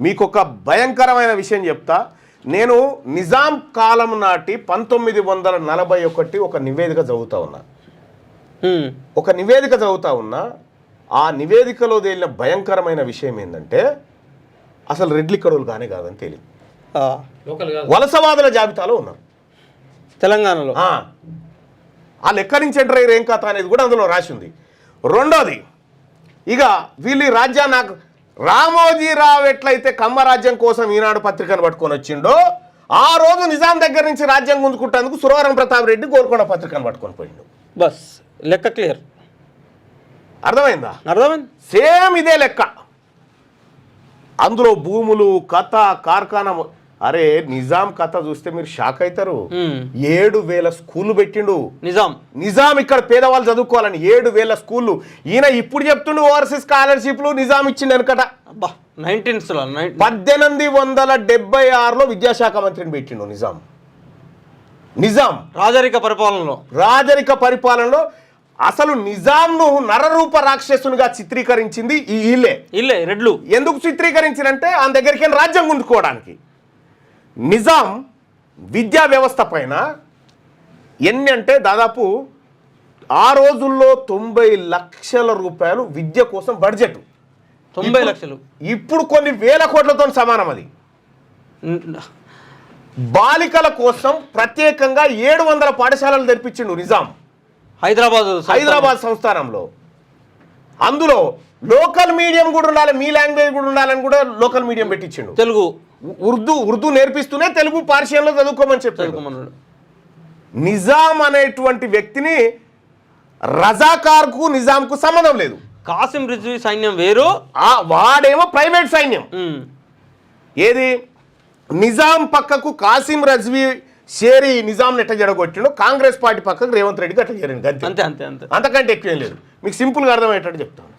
మీకు ఒక భయంకరమైన విషయం చెప్తా. నేను నిజాం కాలం నాటి పంతొమ్మిది వందల నలభై ఒకటి ఒక నివేదిక చదువుతా ఉన్నా. హ్మ్. ఒక నివేదిక చదువుతా ఉన్నా. ఆ నివేదికలో తేలిన భయంకరమైన విషయం ఏంటంటే అసలు రెడ్లి కడువులు కానీ కాదని తేలింది. ఆ, వలసవాదుల జాబితాలో ఉన్నారు. తెలంగాణలో? ఆ. ఆ లెక్క నుంచి ఎంటర్ అయ్యారు ఏం కథ అనేది కూడా అందులో రాసి ఉంది. రెండోది ఇక వీళ్ళు ఈ రాజ్యా నాకు రామోజీరావు ఎట్లయితే కమ్మ రాజ్యం కోసం ఈనాడు పత్రికను పట్టుకొని వచ్చిండో ఆ రోజు నిజాం దగ్గర నుంచి రాజ్యం గుంజుకుంటేందుకు సురవరం ప్రతాప్ రెడ్డి గోల్కొండ పత్రికను పట్టుకొని పోయిండు. బస్ లెక్క క్లియర్. అర్థమైందా? అర్థమైంది. సేమ్ ఇదే లెక్క. అందులో భూములు కథ కార్ఖానా అరే నిజాం కథ చూస్తే మీరు షాక్ అవుతారు. ఏడు వేల స్కూళ్ళు పెట్టిండు. నిజాం. నిజాం ఇక్కడ పేదవాళ్ళు చదువుకోవాలని ఏడు వేల స్కూళ్ళు. ఈయన ఇప్పుడు చెప్తుండు ఓవర్సీస్ స్కాలర్షిప్లు నిజాం ఇచ్చిండు వెనకట. పద్దెనిమిది వందల డెబ్బై ఆరులో విద్యాశాఖ మంత్రిని పెట్టిండు నిజాం. నిజాం. రాజరిక పరిపాలనలో. రాజరిక పరిపాలనలో అసలు నిజాంను నరరూప రాక్షసునిగా చిత్రీకరించింది ఈ ఈలే ఇల్లే రెడ్లు. ఎందుకు చిత్రీకరించినంటే ఆయన దగ్గరికి రాజ్యం గుంజుకోవడానికి. నిజాం విద్యా వ్యవస్థ పైన ఎన్ని అంటే దాదాపు ఆ రోజుల్లో తొంభై లక్షల రూపాయలు విద్య కోసం బడ్జెట్. తొంభై లక్షలు. ఇప్పుడు కొన్ని వేల కోట్లతో సమానం అది. బాలికల కోసం ప్రత్యేకంగా ఏడు వందల పాఠశాలలు తెరిపించిండు నిజాం. హైదరాబాద్ హైదరాబాద్ సంస్థానంలో. అందులో లోకల్ మీడియం కూడా ఉండాలి మీ లాంగ్వేజ్ కూడా ఉండాలని కూడా లోకల్ మీడియం పెట్టించిండు. తెలుగు. ఉర్దూ ఉర్దూ నేర్పిస్తూనే తెలుగు పార్షియన్లో చదువుకోమని తెలుగుమన్నాడు నిజాం అనేటువంటి వ్యక్తిని రజాకార్కు నిజాంకు సంబంధం లేదు. కాసిం రిజ్వీ సైన్యం వేరు. ఆ వాడేమో ప్రైవేట్ సైన్యం. ఏది? నిజాం పక్కకు కాసిం రజ్వీ షేరి నిజాం ఎట్ట జడగొట్టిండు కాంగ్రెస్ పార్టీ పక్కకు రేవంత్ రెడ్డికి అట్లా అంతే. అంతే అంతే అంతే. అంతకంటే ఎక్కువేం లేదు. మీకు సింపుల్గా అర్థమయ్యేటట్టు చెప్తాను.